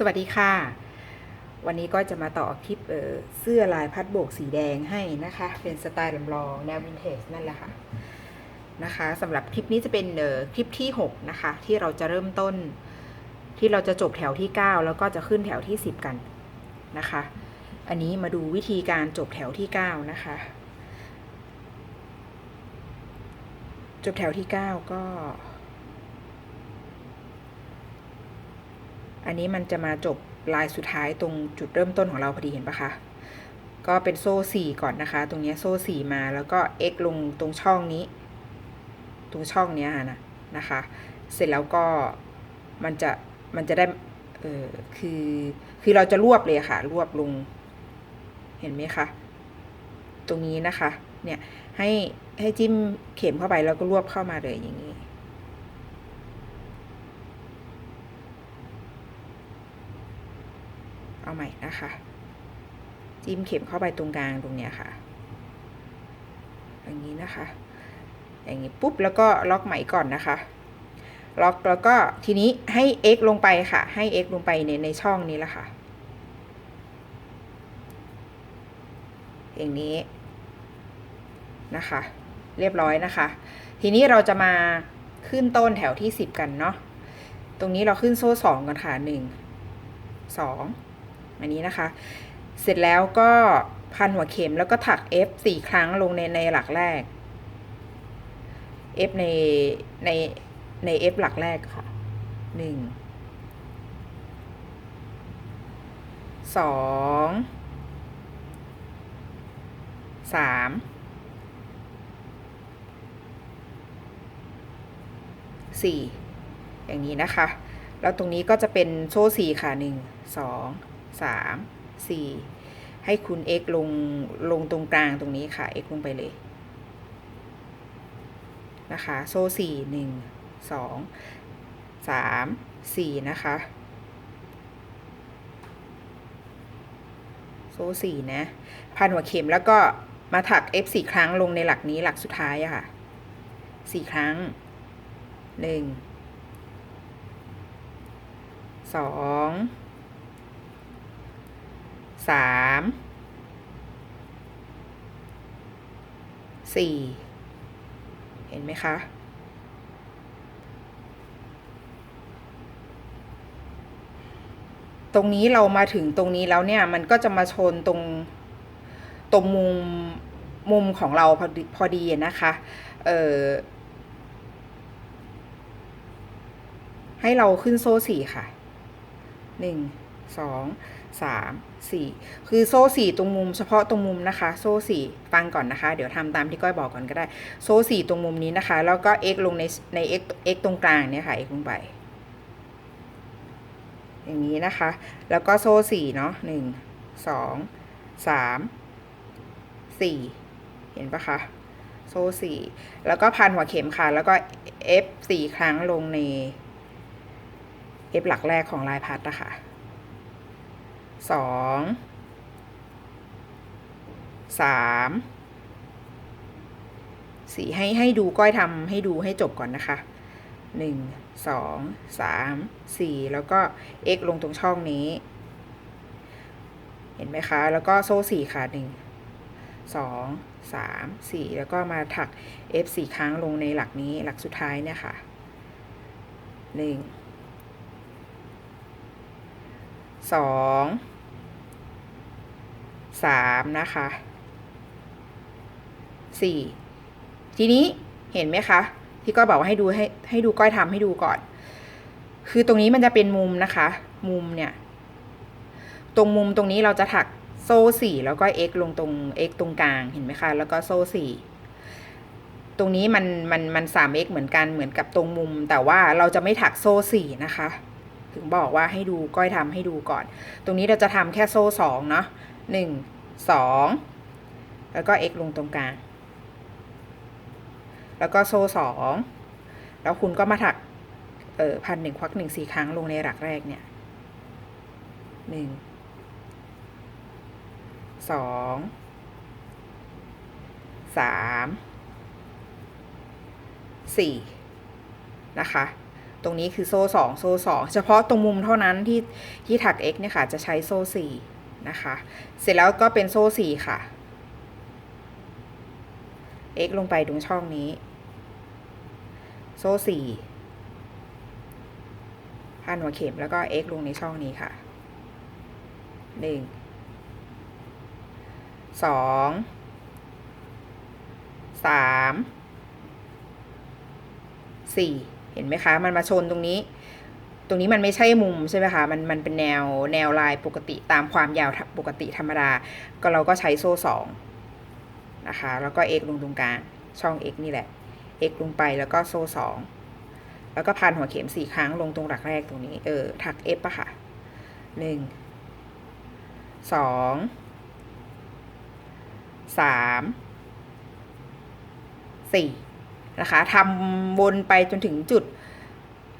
สวัสดีค่ะ วันนี้ก็จะมาต่อคลิปเเสื้อลายพัดโบกสีแดงให้นะคะ เป็นสไตล์ลำลองแนววินเทจนั่นแหละค่ะนะคะสำหรับคลิปนี้จะเป็นคลิปที่ 6 นะคะ ที่เราจะเริ่มต้น ที่เราจะจบแถวที่ 9 แล้วก็จะขึ้นแถวที่ 10 กันนะคะ อันนี้มาดูวิธีการจบแถวที่ 9 นะคะ จบแถวที่ 9 ก็ อันนี้มันจะมาจบลายสุดท้ายตรงจุดเริ่มต้นของเราพอดีเห็นปะคะก็เป็นโซ่สี่ก่อนนะคะ ตรงนี้โซ่สี่มาแล้วก็ x ลงตรงช่องนี้ ตรงช่องนี้นะนะคะ เสร็จแล้วก็มันจะมันจะได้เออคือคือเราจะรวบเลยค่ะ รวบลง เห็นไหมคะตรงนี้นะคะ เนี่ยให้ให้จิ้มเข็มเข้าไปแล้วก็รวบเข้ามาเลยอย่างนี้ เอาใหม่นะคะ จิ้มเข็มเข้าไปตรงกลางตรงเนี้ยค่ะ อย่างนี้นะคะ อย่างนี้ปุ๊บแล้วก็ล็อกใหมก่อนนะคะ ล็อกแล้วก็ทีนี้ให้ x ลงไปค่ะ ให้ x ลงไปในในช่องนี้แหละค่ะ อย่างนี้นะคะ เรียบร้อยนะคะ ทีนี้เราจะมาขึ้นต้นแถวที่ 10 กันเนาะ ตรงนี้เราขึ้นโซ่สองกันค่ะหนึ่งส อันนี้นะคะ เสร็จแล้วก็พันหัวเข็มแล้วก็ถัก F สี่ครั้งลงในในหลักแรก F ในในใน F หลักแรกค่ะหนึ่งสองสามสี่อย่างนี้นะคะ แล้วตรงนี้ก็จะเป็นโซ่สี่ค่ะหนึ่งสอง สามสี่ให้คุณ x ลงลงตรงกลางตรงนี้ค่ะ x ลงไปเลย นะคะ โซ่สี่หนึ่งสองสามสี่นะคะ โซ่สี่นะ พันหัวเข็มแล้วก็มาถัก f สี่ครั้งลงในหลักนี้หลักสุดท้ายอะค่ะสี่ครั้งหนึ่ง สามสี่เห็นไหมคะ ตรงนี้เรามาถึงตรงนี้แล้วเนี่ย มันก็จะมาชนตรงตรงมุมมุมของเราพอดีพอดีนะคะ เออให้เราขึ้นโซ่สี่ค่ะหนึ่งสอง สามสี่คือโซ่สี่ตรงมุมเฉพาะตรงมุมนะคะ โซ่สี่ฟังก่อนนะคะ เดี๋ยวทำตามที่ก้อยบอกก่อนก็ได้ โซ่สี่ตรงมุมนี้นะคะ แล้วก็ x ลงในใน x x ตรงกลางเนี่ยค่ะ x ลงไป อย่างนี้นะคะ แล้วก็โซ่สี่เนาะหนึ่งสองสามสี่เห็นปะคะโซ่สี่แล้วก็พันหัวเข็มค่ะ แล้วก็ f สี่ครั้งลงใน f หลักแรกของลายพัดนะคะ สองสามสี่ให้ให้ดูก้อยทำให้ดูให้จบก่อนนะคะหนึ่งสองสามสี่แล้วก็ x ลงตรงช่องนี้ เห็นไหมคะ แล้วก็โซ่สี่ค่ะหนึ่งสองสามสี่แล้วก็มาถัก f สี่ครั้งลงในหลักนี้หลักสุดท้ายเนี่ยค่ะหนึ่ง สองสามนะคะสี่ทีนี้เห็นไหมคะ ที่ก้อยบอกว่าให้ดูให้ให้ดูก้อยทำให้ดูก่อน คือตรงนี้มันจะเป็นมุมนะคะ มุมเนี่ย ตรงมุมตรงนี้เราจะถักโซ่สี่แล้วก็ x ลงตรง x ตรงกลางเห็นไหมคะ แล้วก็โซ่สี่ตรงนี้มันมันมันสาม x เหมือนกันเหมือนกับตรงมุม แต่ว่าเราจะไม่ถักโซ่สี่นะคะ ถึงบอกว่าให้ดูก้อยทำให้ดูก่อน ตรงนี้เราจะทำแค่โซ่สองเนาะหนึ่งสองแล้วก็ x ลงตรงกลาง แล้วก็โซ่สองแล้วคุณก็มาถักเออพันหนึ่งควักหนึ่งสี่ครั้งลงในหลักแรกเนี่ยหนึ่งสองสามสี่นะคะ ตรงนี้คือโซ่สองโซ่สองเฉพาะตรงมุมเท่านั้นที่ที่ถัก x เนี่ยค่ะ จะใช้โซ่สี่นะคะ เสร็จแล้วก็เป็นโซ่สี่ค่ะ x ลงไปตรงช่องนี้ โซ่สี่พันหัวเข็มแล้วก็ x ลงในช่องนี้ค่ะหนึ่งสองสามสี่ เห็นไหมคะ มันมาชนตรงนี้ ตรงนี้มันไม่ใช่มุมใช่ไหมคะ มันมันเป็นแนวแนวลายปกติตามความยาวปกติธรรมดา ก็เราก็ใช้โซ่สองนะคะ แล้วก็ x ลงตรงกลาง ช่อง x นี่แหละ x ลงไปแล้วก็โซ่สองแล้วก็พันหัวเข็มสี่ครั้งลงตรงหลักแรกตรงนี้ เออ ถัก f อะค่ะหนึ่งสองสามสี่ นะคะทำวนไปจนถึงจุด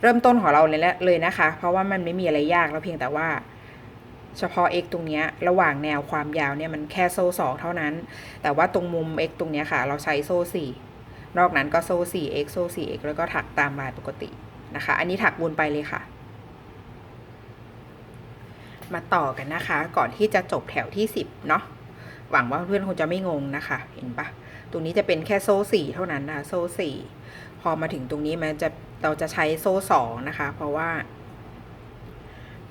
เริ่มต้นของเราเลยละเลยนะคะ เพราะว่ามันไม่มีอะไรยากแล้วเพียงแต่ว่า เฉพาะ x ตรงเนี้ยระหว่างแนวความยาวเนี่ยมันแค่โซ่สองเท่านั้น แต่ว่าตรงมุม x ตรงเนี้ยค่ะ เราใช้โซ่สี่นอกนั้นก็โซ่สี่ x โซ่สี่ x แล้วก็ถักตามลายปกตินะคะ อันนี้ถักวนไปเลยค่ะ มาต่อกันนะคะ ก่อนที่จะจบแถวที่สิบเนาะหวังว่าเพื่อนคงจะไม่งงนะคะ เห็นปะ ตรงนี้จะเป็นแค่โซ่สี่เท่านั้นนะโซ่สี่พอมาถึงตรงนี้มันจะเราจะใช้โซ่สองนะคะ เพราะว่า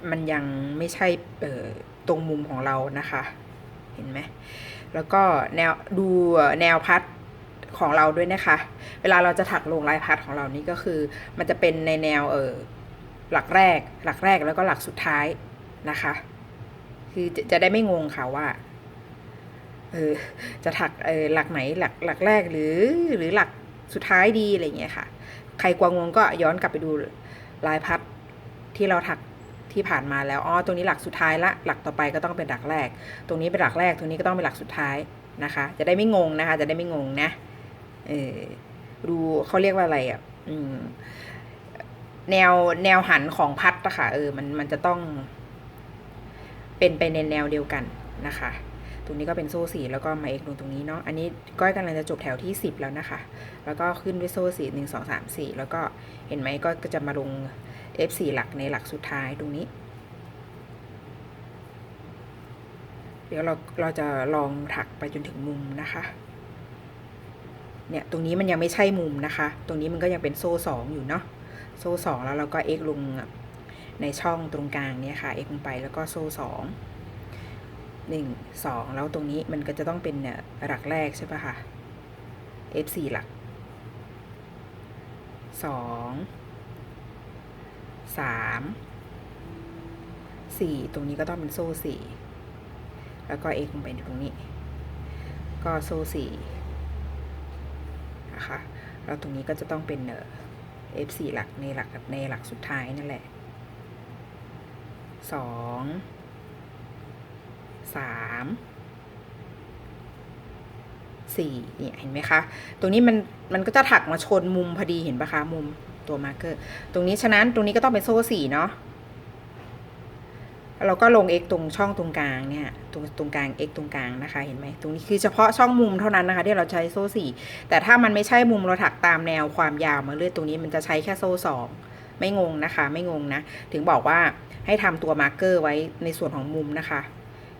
มันยังไม่ใช่ตรงมุมของเรานะคะ เห็นไหมแล้วก็แนวดูแนวพัดของเราด้วยนะคะ เวลาเราจะถักลงลายพัดของเรานี่ก็คือ มันจะเป็นในแนวเออหลักแรก หลักแรกแล้วก็หลักสุดท้ายนะคะ คือจะจะได้ไม่งงค่ะว่า เออจะถักเออหลักไหนหลักหลักแรกหรือหรือหลักสุดท้ายดีอะไรเงี้ยค่ะ ใครกวงงงก็ย้อนกลับไปดูลายพัดที่เราถักที่ผ่านมาแล้วอ๋อตรงนี้หลักสุดท้ายละหลักต่อไปก็ต้องเป็นหลักแรก ตรงนี้เป็นหลักแรกตรงนี้ก็ต้องเป็นหลักสุดท้ายนะคะ จะได้ไม่งงนะคะ จะได้ไม่งงนะเออดูเขาเรียกว่าอะไรอะอืมแนวแนวหันของพัดอะคะเออมันมันจะต้องเป็นไปในแนวเดียวกันนะคะ ตรงนี้ก็เป็นโซ่สี่แล้วก็มาเอกลงตรงนี้เนาะอันนี้ก้อยกำลังจะจบแถวที่สิบแล้วนะคะ แล้วก็ขึ้นด้วยโซ่สี่หนึ่งสองสามสี่แล้วก็เห็นไหมก็จะมาลง F4 หลักในหลักสุดท้ายตรงนี้ เดี๋ยวเราเราจะลองถักไปจนถึงมุมนะคะเนี่ยตรงนี้มันยังไม่ใช่มุมนะคะ ตรงนี้มันก็ยังเป็นโซ่สองอยู่เนาะโซ่สองแล้วเราก็ X ลงในช่องตรงกลางเนี่ยค่ะ X ลงไปแล้วก็โซ่สอง หนึ่งสองแล้วตรงนี้มันก็จะต้องเป็นเนี่ยหลักแรกใช่ปะคะ F4 หลักสองสามสี่ตรงนี้ก็ต้องเป็นโซ่สี่แล้วก็ X ลงไปตรงนี้ ก็โซ่สี่นะคะแล้วตรงนี้ก็จะต้องเป็นเอ่อ F4 หลักในหลักในหลักสุดท้ายนั่นแหละสอง สามสี่เนี่ยเห็นไหมคะ ตรงนี้มันมันก็จะถักมาชนมุมพอดีเห็นปะคะ มุมตัวมาร์กเกอร์ ตรงนี้ฉะนั้นตรงนี้ก็ต้องเป็นโซ่สี่เนาะแล้วเราก็ลง x ตรงช่องตรงกลางเนี่ยตรงตรงกลาง x ตรงกลางนะคะเห็นไหมตรงนี้คือเฉพาะช่องมุมเท่านั้นนะคะ ที่เราใช้โซ่สี่แต่ถ้ามันไม่ใช่มุมเราถักตามแนวความยาวมาเรื่อยตรงนี้มันจะใช้แค่โซ่สองไม่งงนะคะ ไม่งงนะ ถึงบอกว่าให้ทำตัวมาร์กเกอร์ไว้ในส่วนของมุมนะคะ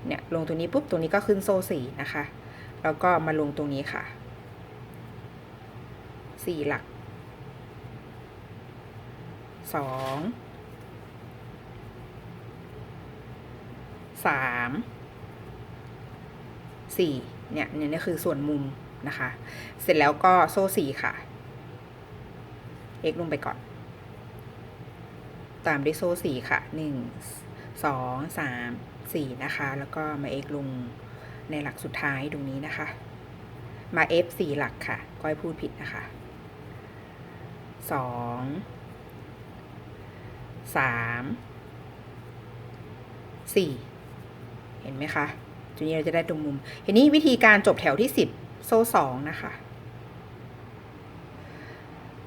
เนี่ยลงตรงนี้ปุ๊บตรงนี้ก็ขึ้นโซ่สี่นะคะ แล้วก็มาลงตรงนี้ค่ะสี่หลักสองสามสี่เนี่ยเนี่ยนี่คือส่วนมุมนะคะ เสร็จแล้วก็โซ่สี่ค่ะ x ลงไปก่อน ตามด้วยโซ่สี่ค่ะหนึ่งสองสาม สี่นะคะ แล้วก็มา x ลงในหลักสุดท้ายตรงนี้นะคะ มา f สี่หลักค่ะ ก้อยพูดผิดนะคะสองสามสี่เห็นไหมคะทีนี้เราจะได้ตรงมุมทีนี้วิธีการจบแถวที่สิบโซ่สองนะคะ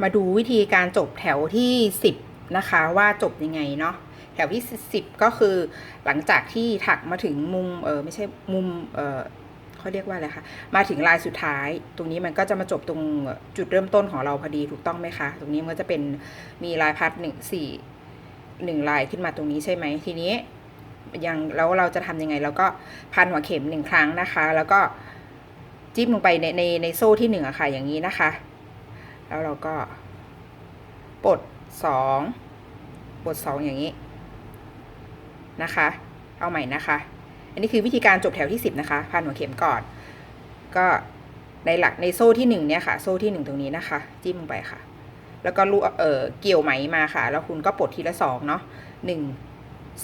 มาดูวิธีการจบแถวที่สิบนะคะ ว่าจบยังไงเนาะ แถวที่สิบก็คือหลังจากที่ถักมาถึงมุมเออไม่ใช่มุมเออเขาเรียกว่าอะไรคะมาถึงลายสุดท้าย ตรงนี้มันก็จะมาจบตรงจุดเริ่มต้นของเราพอดีถูกต้องไหมคะ ตรงนี้มันก็จะเป็นมีลายพัดหนึ่งสี่หนึ่งลายขึ้นมาตรงนี้ใช่ไหมทีนี้ยังแล้วเราจะทำยังไงเราก็พันหัวเข็มหนึ่งครั้งนะคะ แล้วก็จิ้มลงไปในในในโซ่ที่หนึ่งอะค่ะ อย่างนี้นะคะ แล้วเราก็ปลดสองปลดสองอย่างนี้ นะคะ เอาใหม่นะคะ อันนี้คือวิธีการจบแถวที่สิบนะคะ พันหัวเข็มก่อน ก็ในหลักในโซ่ที่หนึ่งเนี่ยค่ะ โซ่ที่หนึ่งตรงนี้นะคะ จิ้มลงไปค่ะ แล้วก็ลูเออเกี่ยวไหมมาค่ะ แล้วคุณก็ปลดทีละสองเนาะหนึ่ง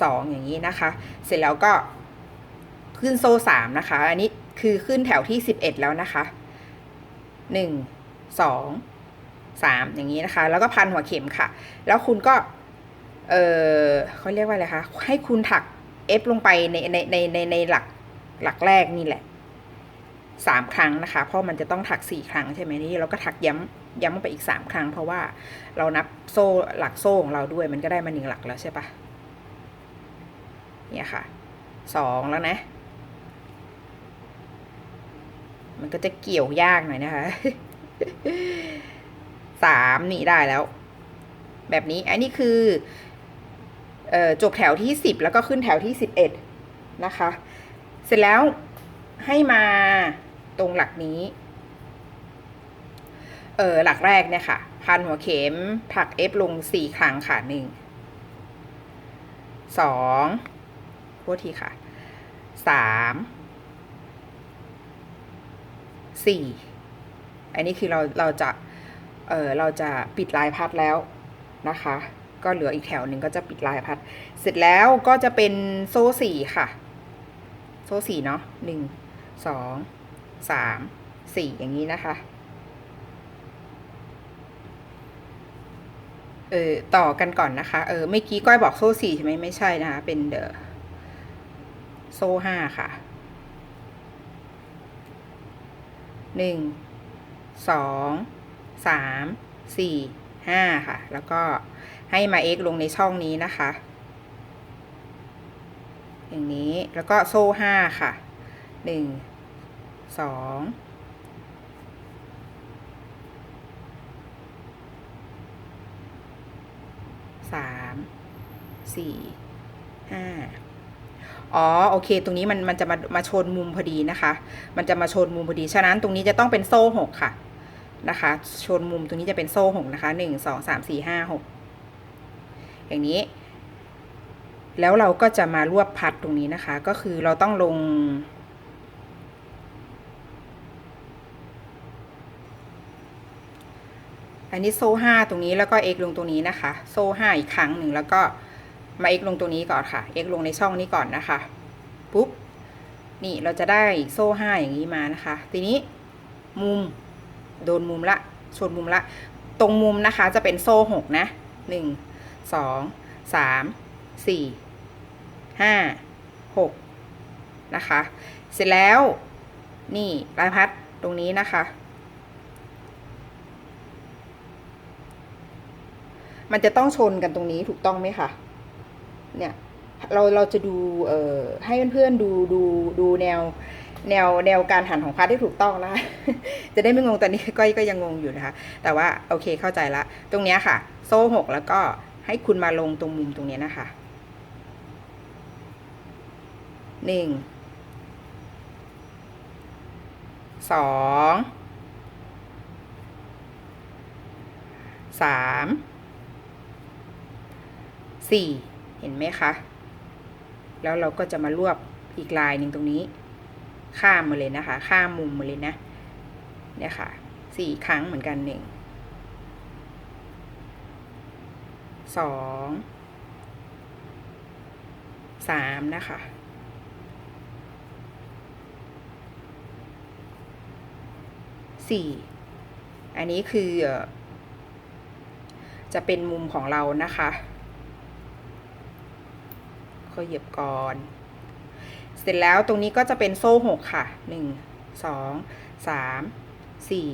สองอย่างนี้นะคะ เสร็จแล้วก็ขึ้นโซ่สามนะคะ อันนี้คือขึ้นแถวที่สิบเอ็ดแล้วนะคะหนึ่งสองสามอย่างนี้นะคะ แล้วก็พันหัวเข็มค่ะ แล้วคุณก็ เออเขาเรียกว่าอะไรคะ ให้คุณถัก F ลงไปในในในในในหลักหลักแรกนี่แหละสามครั้งนะคะ เพราะมันจะต้องถักสี่ครั้งใช่ไหมนี่เราก็ถักย้ำย้ำไปอีกสามครั้ง เพราะว่าเรานับโซ่หลักโซ่ของเราด้วยมันก็ได้มาหนึ่งหลักแล้วใช่ปะเนี่ยค่ะสองแล้วนะ มันก็จะเกี่ยวยากหน่อยนะคะสามนี่ได้แล้ว แบบนี้อันนี้คือ จบแถวที่สิบแล้วก็ขึ้นแถวที่สิบเอ็ดนะคะ เสร็จแล้วให้มาตรงหลักนี้ เออหลักแรกเนี่ยค่ะ พันหัวเข็มถัก F ลงสี่ครั้งค่ะหนึ่งสองโทษทีค่ะสามสี่อันนี้คือเราเราจะ เออเราจะปิดลายพัดแล้วนะคะ ก็เหลืออีกแถวหนึ่งก็จะปิดลายพัด เสร็จแล้วก็จะเป็นโซ่สี่ค่ะ โซ่สี่เนาะหนึ่งสองสามสี่อย่างนี้นะคะ เออต่อกันก่อนนะคะ เออเมื่อกี้ก้อยบอกโซ่สี่ใช่ไหมไม่ใช่นะคะ เป็นเดอโซ่ห้าค่ะหนึ่งสองสามสี่ห้าค่ะ แล้วก็ ให้มา x ลงในช่องนี้นะคะ อย่างนี้แล้วก็โซ่ห้าค่ะหนึ่งสองสามสี่ห้าอ๋อโอเค ตรงนี้มันมันจะมามาชนมุมพอดีนะคะ มันจะมาชนมุมพอดี ฉะนั้นตรงนี้จะต้องเป็นโซ่หกค่ะนะคะ ชนมุมตรงนี้จะเป็นโซ่หกนะคะหนึ่งสองสามสี่ห้าหก อย่างนี้ แล้วเราก็จะมารวบพัดตรงนี้นะคะ ก็คือเราต้องลง อันนี้โซ่ห้าตรงนี้แล้วก็ x ลงตรงนี้นะคะ โซ่ห้าอีกครั้งหนึ่งแล้วก็มา x ลงตรงนี้ก่อนค่ะ x ลงในช่องนี้ก่อนนะคะปุ๊บนี่เราจะได้โซ่ห้าอย่างนี้มานะคะ ทีนี้มุมโดนมุมละชนมุมละ ตรงมุมนะคะจะเป็นโซ่หกนะหนึ่ง สองสามสี่ห้าหกนะคะ เสร็จแล้วนี่ลายพัดตรงนี้นะคะ มันจะต้องชนกันตรงนี้ถูกต้องไหมคะเนี่ยเราเราจะดูเอ่อให้เพื่อนๆดูดูดูแนวแนวแนวการหันของพัดที่ถูกต้องนะคะจะได้ไม่งงตอนนี้ก้อยก็ยังงงอยู่นะคะ แต่ว่าโอเคเข้าใจละ ตรงนี้ค่ะ โซ่หกแล้วก็ ให้คุณมาลงตรงมุมตรงนี้นะคะหนึ่งสองสามสี่เห็นไหมคะ แล้วเราก็จะมารวบอีกลายหนึ่งตรงนี้ ข้ามมาเลยนะคะ ข้ามมุมมาเลยนะเนี่ยค่ะสี่ครั้งเหมือนกันหนึ่ง สองสามนะคะ สี่ อันนี้คือ จะเป็นมุมของเรานะคะก็เหยียบก่อน เสร็จแล้วตรงนี้ก็จะเป็นโซ่หกค่ะหนึ่งสองสามสี่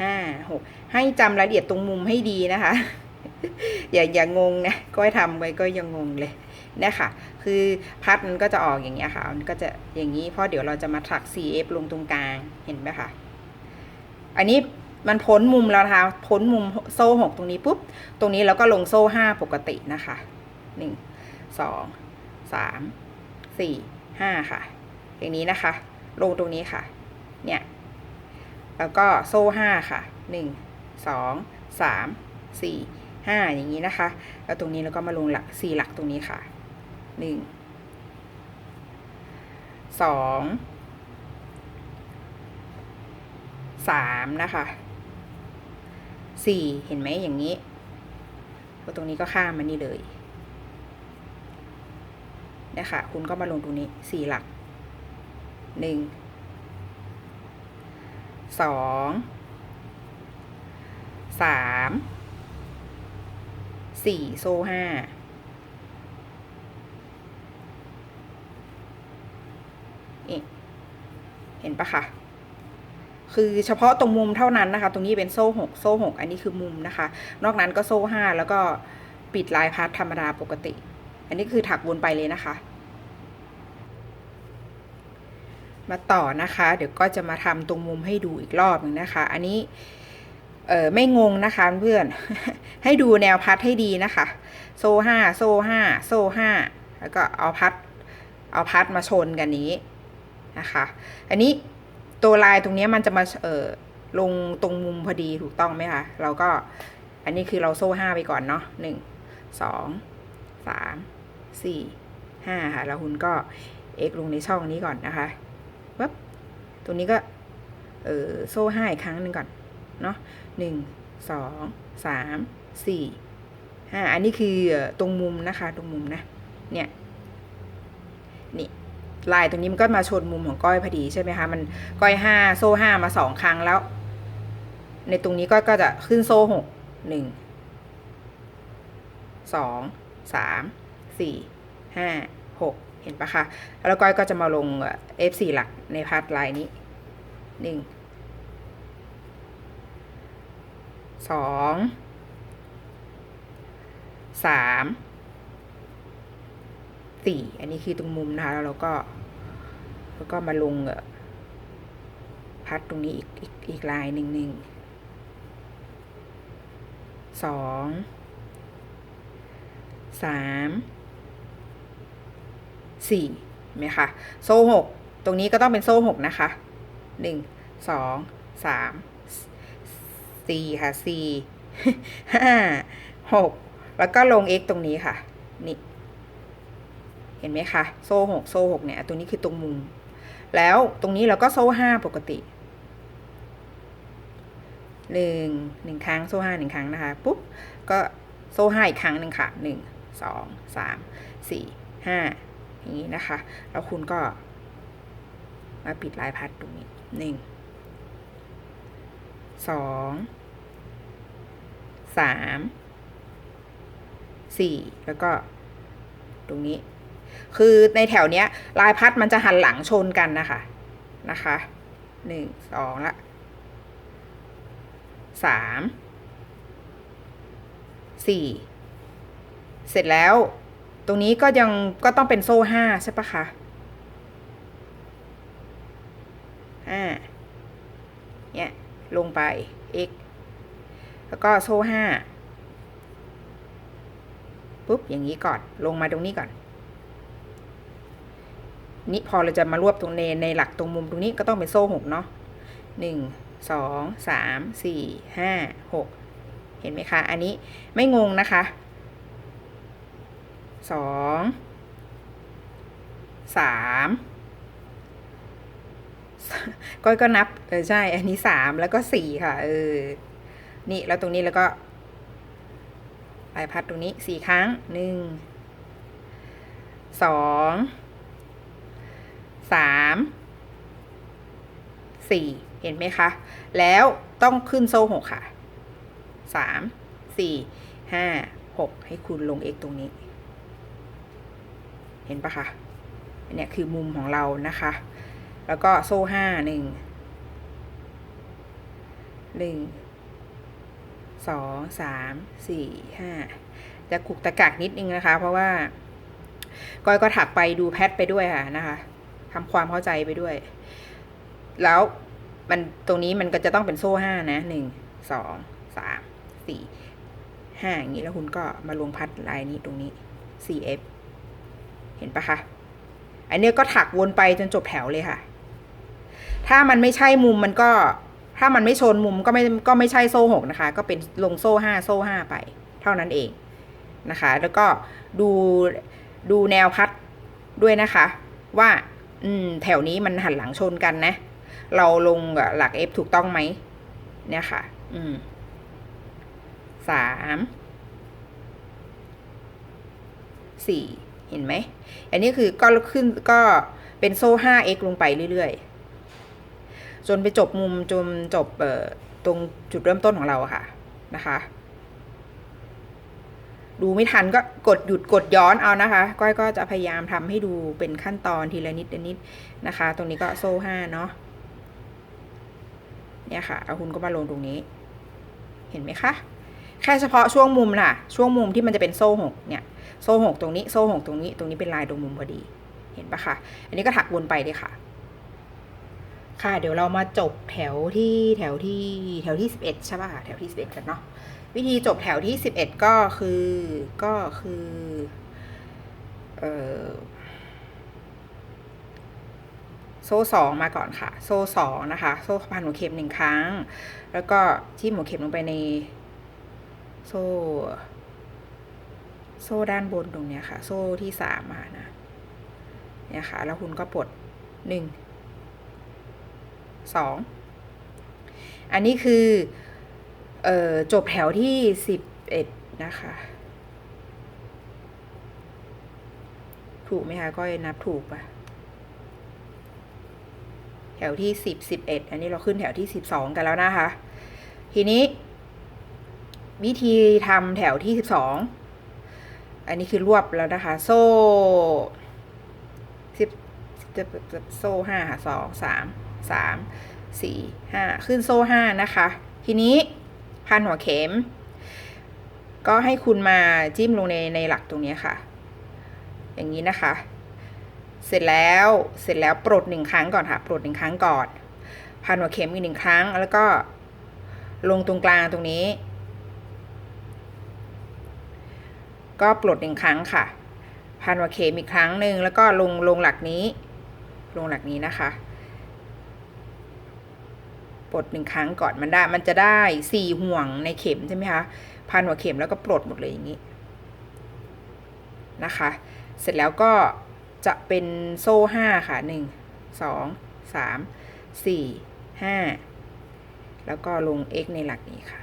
ห้าหกให้จำรายละเอียดตรงมุมให้ดีนะคะ อย่าอย่างงนะก็ให้ทำไว้ก็ยังงงเลยเนี่ยค่ะ คือพัดมันก็จะออกอย่างเงี้ยค่ะมันก็จะอย่างนี้เพราะเดี๋ยวเราจะมาถัก CF ลงตรงกลางเห็นไหมคะอันนี้มันพ้นมุมแล้วนะคะพ้นมุมโซ่หกตรงนี้ปุ๊บ ตรงนี้เราก็ลงโซ่ห้าปกตินะคะหนึ่งสองสามสี่ห้าค่ะ อย่างนี้นะคะ ลงตรงนี้ค่ะ เนี่ย แล้วก็โซ่ห้าค่ะหนึ่งสองสามสี่ ห้าอย่างนี้นะคะ แล้วตรงนี้เราก็มาลงหลักสี่หลักตรงนี้ค่ะหนึ่งสองสามนะคะสี่เห็นไหมอย่างนี้แล้วตรงนี้ก็ข้ามมานี่เลยนะคะคุณก็มาลงตรงนี้สี่หลักหนึ่ง สี่โซ่ห้าเห็นปะคะคือเฉพาะตรงมุมเท่านั้นนะคะ ตรงนี้เป็นโซ่หกโซ่หกอันนี้คือมุมนะคะ นอกนั้นก็โซ่ห้าแล้วก็ปิดลายพัดธรรมดาปกติ อันนี้คือถักวนไปเลยนะคะ มาต่อนะคะ เดี๋ยวก็จะมาทำตรงมุมให้ดูอีกรอบหนึงนะคะ อันนี้ เออไม่งงนะคะเพื่อน ให้ดูแนวพัดให้ดีนะคะ โซ่ห้าโซ่ห้าโซ่ห้าแล้วก็เอาพัด เอาพัดมาชนกันนี้นะคะ อันนี้ตัวลายตรงนี้มันจะมาเออลงตรงมุมพอดีถูกต้องไหมคะ เราก็อันนี้คือเราโซ่ห้าไปก่อนเนาะหนึ่งสองสามสี่ห้าค่ะแล้วคุณก็เอ็กลงในช่องนี้ก่อนนะคะปั๊บตรงนี้ก็เออโซ่ห้าอีกครั้งหนึ่งก่อนเนาะ หนึ่งสองสามสี่ห้าอันนี้คือตรงมุมนะคะตรงมุมนะ เนี่ย นี่ลายตรงนี้มันก็มาชนมุมของก้อยพอดีใช่ไหมคะ มันก้อยห้าโซ่ห้ามาสองครั้งแล้ว ในตรงนี้ก็ก็จะขึ้นโซ่หกหนึ่งสองสามสี่ห้าหกเห็นปะคะ แล้วก้อยก็จะมาลง F4 หลักในพาร์ทลายนี้หนึ่ง สองสามสี่อันนี้คือตรงมุมนะคะแล้วเราก็ แล้วก็มาลงพัดตรงนี้อีกอีกอีกลายหนึ่งหนึ่งสองสามสี่เห็นไหมคะโซ่หกตรงนี้ก็ต้องเป็นโซ่หกนะคะหนึ่งสองสาม สี่ค่ะสี่ห้าหกแล้วก็ลง x ตรงนี้ค่ะ นี่ เห็นไหมคะ โซ่หกโซ่หกเนี่ย ตัวนี้คือตรงมุม แล้วตรงนี้เราก็โซ่ห้าปกติหนึ่งหนึ่งครั้งโซ่ห้าหนึ่งครั้งนะคะ ปุ๊บ ก็โซ่ห้าอีกครั้งหนึ่งค่ะหนึ่งสองสามสี่ห้าอย่างนี้นะคะ แล้วคุณก็มาปิดลายพัดตรงนี้หนึ่ง สองสามสี่แล้วก็ ตรงนี้ คือในแถวเนี้ย ลายพัดมันจะหันหลังชนกันนะคะนะคะหนึ่งสองละสามสี่เสร็จแล้ว ตรงนี้ก็ยังก็ต้องเป็นโซ่ห้าใช่ปะคะห้าเนี่ยลง ไป x แล้วก็โซ่ห้าปุ๊บอย่างนี้ก่อนลงมาตรงนี้ก่อน นี่พอเราจะมารวบตรงในในหลักตรงมุมตรงนี้ก็ต้องเป็นโซ่หกเนาะหนึ่งสองสามสี่ห้าหกเห็นไหมคะ อันนี้ไม่งงนะคะสองสาม ก้อยก็นับเออใช่ อันนี้สามแล้วก็สี่ค่ะ เออ นี่แล้วตรงนี้แล้วก็ปลายพัดตรงนี้สี่ครั้งหนึ่งสองสามสี่เห็นไหมคะ แล้วต้องขึ้นโซ่หกค่ะสามสี่ห้าหกให้คุณลง x ตรงนี้ เห็นปะคะอันเนี้ยคือมุมของเรานะคะ แล้วก็โซ่ห้าหนึ่งหนึ่งสองสามสี่ห้าจะกุกตะกักนิดนึงนะคะ เพราะว่าก้อยก็ถักไปดูแพทไปด้วยค่ะนะคะทำความเข้าใจไปด้วย แล้วมันตรงนี้มันก็จะต้องเป็นโซ่ห้านะหนึ่งสองสามสี่ห้าอย่างนี้แล้วคุณก็มาลงพัดลายนี้ตรงนี้ cf เห็นปะคะ อันเนี้ยก็ถักวนไปจนจบแถวเลยค่ะ ถ้ามันไม่ใช่มุมมันก็ ถ้ามันไม่ชนมุมก็ไม่ก็ไม่ใช่โซ่หกนะคะ ก็เป็นลงโซ่ห้าโซ่ห้าไป เท่านั้นเองนะคะ แล้วก็ดูดูแนวพัดด้วยนะคะ ว่าอืมแถวนี้มันหันหลังชนกันนะ เราลงหลัก F ถูกต้องไหมเนี่ยค่ะ อืมสามสี่เห็นไหม อันนี้คือก็ขึ้นก็เป็นโซ่ 5x ลงไปเรื่อยๆ จนไปจบมุมจนจบตรงจุดเริ่มต้นของเราค่ะนะคะดูไม่ทันก็กดหยุดกดย้อนเอานะคะ ก้อยก็จะพยายามทำให้ดูเป็นขั้นตอนทีละนิดนิดนะคะ ตรงนี้ก็โซ่ห้าเนาะเนี่ยค่ะเอาคุณก็มาลงตรงนี้ เห็นไหมคะ แค่เฉพาะช่วงมุมล่ะ ช่วงมุมที่มันจะเป็นโซ่หกเนี่ย โซ่หกตรงนี้ โซ่หกตรงนี้ ตรงนี้เป็นลายตรงมุมพอดี เห็นปะคะ อันนี้ก็ถักวนไปเลยค่ะ ค่ะ เดี๋ยวเรามาจบแถวที่แถวที่แถวที่สิบเอ็ดใช่ป่ะแถวที่สิบเอ็ดกันเนาะวิธีจบแถวที่สิบเอ็ดก็คือก็คือเออโซ่สองมาก่อนค่ะ โซ่สองนะคะ โซ่พันหัวเข็มหนึ่งครั้ง แล้วก็ที่หัวเข็มลงไปในโซ่ โซ่ด้านบนตรงเนี้ยค่ะ โซ่ที่สามมานะเนี่ยค่ะ แล้วคุณก็ปลดหนึ่ง สองอันนี้คือออจบแถวที่สิบเอ็ดนะคะ ถูกไหมคะก็นับถูกปะแถวที่สิบสิบเอ็ดอันนี้เราขึ้นแถวที่สิบสองกันแล้วนะคะ ทีนี้ วิธีทำแถวที่สิบสองอันนี้คือรวบแล้วนะคะ โซ่สิบจะโซ่ห้าสองสาม สามสี่ห้าขึ้นโซ่ห้านะคะ ทีนี้พันหัวเข็ม ก็ให้คุณมาจิ้มลงในในหลักตรงนี้ค่ะ อย่างนี้นะคะ เสร็จแล้วเสร็จแล้วปลดหนึ่งครั้งก่อนค่ะ ปลดหนึ่งครั้งก่อน พันหัวเข็มอีกหนึ่งครั้ง แล้วก็ลงตรงกลางตรงนี้ ก็ปลดหนึ่งครั้งค่ะ พันหัวเข็มอีกครั้งหนึ่งแล้วก็ลงลงหลักนี้ ลงหลักนี้นะคะ ปลดหนึ่งครั้งก่อนมันได้ มันจะได้สี่ห่วงในเข็มใช่ไหมคะพันหัวเข็มแล้วก็ปลดหมดเลยอย่างนี้นะคะ เสร็จแล้วก็จะเป็นโซ่ห้าค่ะหนึ่งสองสามสี่ห้าแล้วก็ลง x ในหลักนี้ค่ะ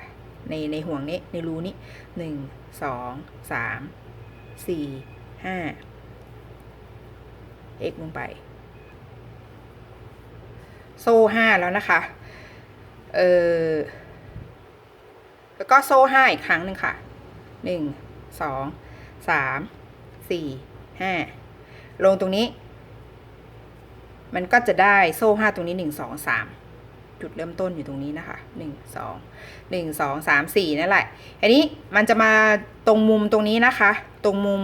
ในในห่วงนี้ในรูนี้หนึ่งสองสามสี่ห้า x ลงไป โซ่ห้าแล้วนะคะ เออแล้วก็โซ่ห้าอีกครั้งหนึ่งค่ะหนึ่งสองสามสี่ห้าลงตรงนี้ มันก็จะได้โซ่ห้าตรงนี้หนึ่งสองสามจุดเริ่มต้นอยู่ตรงนี้นะคะหนึ่งสองหนึ่งสองสามสี่นั่นแหละอันนี้มันจะมาตรงมุมตรงนี้นะคะ ตรงมุม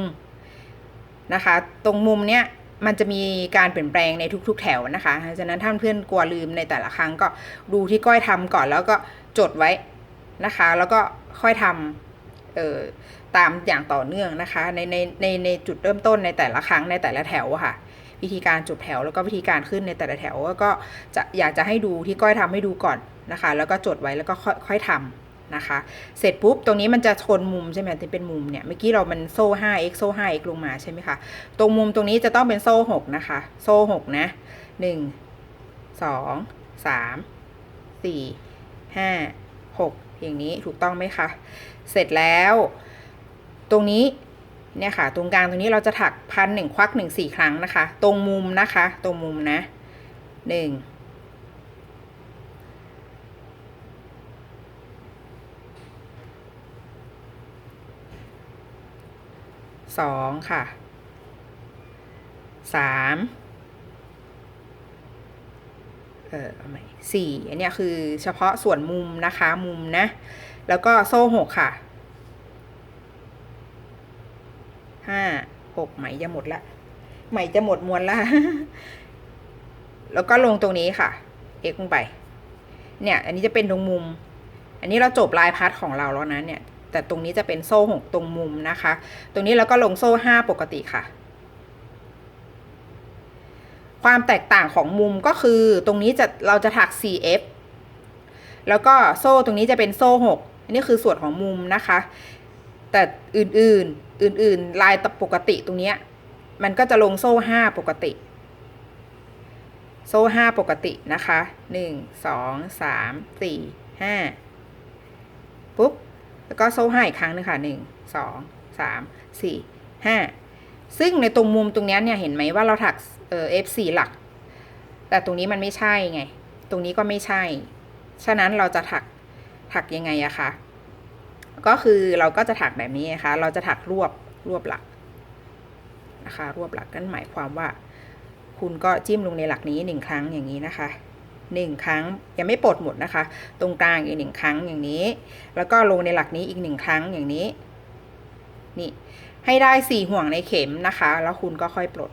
นะคะ ตรงมุมเนี้ย มันจะมีการเปลี่ยนแปลงในทุก ๆ แถวนะคะ ฉะนั้นท่านเพื่อนกลัวลืมในแต่ละครั้งก็ดูที่ก้อยทำก่อนแล้วก็จดไว้นะคะ แล้วก็ค่อยทำเอ่อตามอย่างต่อเนื่องนะคะ ในในในในจุดเริ่มต้นในแต่ละครั้งในแต่ละแถวค่ะ วิธีการจบแถวแล้วก็วิธีการขึ้นในแต่ละแถวก็จะอยากจะให้ดูที่ก้อยทำให้ดูก่อนนะคะ แล้วก็จดไว้แล้วก็ค่อยค่อยทำ นะคะ เสร็จปุ๊บตรงนี้มันจะชนมุมใช่ไหมที่เป็นมุมเนี่ย เมื่อกี้เรามันโซ่ 5x โซ่ 5x ลงมาใช่ไหมคะ ตรงมุมตรงนี้จะต้องเป็นโซ่ 6 นะคะ โซ่ 6 นะ 1 2 3 4 5 6 อย่างนี้ถูกต้องไหมคะ เสร็จแล้ว ตรงนี้เนี่ยค่ะ ตรงกลางตรงนี้เราจะถักพันหนึ่งควักหนึ่งสี่ครั้งนะคะ ตรงมุมนะคะ ตรงมุมนะหนึ่ง สองค่ะสามเออเอาใหมสี่อันนี้คือเฉพาะส่วนมุมนะคะมุมนะ แล้วก็โซ่หกค่ะห้าหกไหมจะหมดละไหมจะหมดมวนละแล้วก็ลงตรงนี้ค่ะ x ลงไป เนี่ย อันนี้จะเป็นตรงมุม อันนี้เราจบลายพัดของเราแล้วนะเนี่ย แต่ตรงนี้จะเป็นโซ่หกตรงมุมนะคะ ตรงนี้เราก็ลงโซ่ห้าปกติค่ะ ความแตกต่างของมุมก็คือตรงนี้จะเราจะถัก 4f แล้วก็โซ่ตรงนี้จะเป็นโซ่หกอันนี้คือส่วนของมุมนะคะ แต่อื่นๆอื่นๆ ลายปกติตรงนี้มันก็จะลงโซ่ห้าปกติโซ่ห้าปกตินะคะหนึ่งสองสามสี่ห้าปุ๊บ แล้วก็โซ่ห้าอีกครั้งหนึงค่ะหนึ่งสองสามสี่ห้าซึ่งในตรงมุมตรงนี้เนี่ยเห็นไหมว่าเราถักเอ่อ F4 หลัก แต่ตรงนี้มันไม่ใช่ไง ตรงนี้ก็ไม่ใช่ ฉะนั้นเราจะถักถักยังไงอะคะก็คือเราก็จะถักแบบนี้นะคะ เราจะถักรวบรวบหลักนะคะรวบหลักนั่นหมายความว่า คุณก็จิ้มลงในหลักนี้หนึ่งครั้งอย่างนี้นะคะ หนึ่งครั้ง ยังไม่ปลดหมดนะคะ ตรงกลางอีกหนึ่งครั้งอย่างนี้ แล้วก็ลงในหลักนี้อีกหนึ่งครั้งอย่างนี้ นี่ ให้ได้สี่ห่วงในเข็มนะคะ แล้วคุณก็ค่อยปลด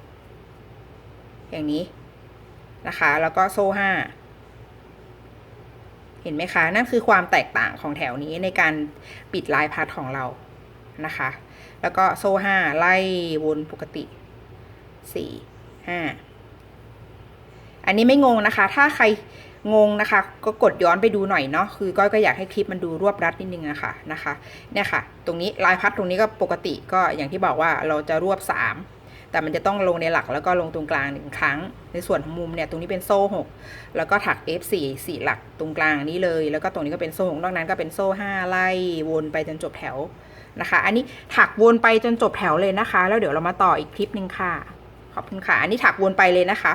อย่างนี้นะคะ แล้วก็โซ่ห้าเห็นไหมคะ นั่นคือความแตกต่างของแถวนี้ในการปิดลายพัดของเรานะคะ แล้วก็โซ่ห้าไล่วนปกติสี่ห้า อันนี้ไม่งงนะคะ ถ้าใครงงนะคะ ก็กดย้อนไปดูหน่อยเนาะคือก้อยก็อยากให้คลิปมันดูรวบรัดนิดนึงนะคะนะคะเนี่ยค่ะ ตรงนี้ลายพัดตรงนี้ก็ปกติก็อย่างที่บอกว่าเราจะรวบสามแต่มันจะต้องลงในหลักแล้วก็ลงตรงกลางหนึ่งครั้ง ในส่วนของมุมเนี่ยตรงนี้เป็นโซ่หกแล้วก็ถัก F4 สี่หลักตรงกลางนี้เลย แล้วก็ตรงนี้ก็เป็นโซ่หกนอกนั้นก็เป็นโซ่ห้าไล่วนไปจนจบแถวนะคะ อันนี้ถักวนไปจนจบแถวเลยนะคะ แล้วเดี๋ยวเรามาต่ออีกคลิปหนึ่งค่ะขอบคุณค่ะอันนี้ถักวนไปเลยนะคะ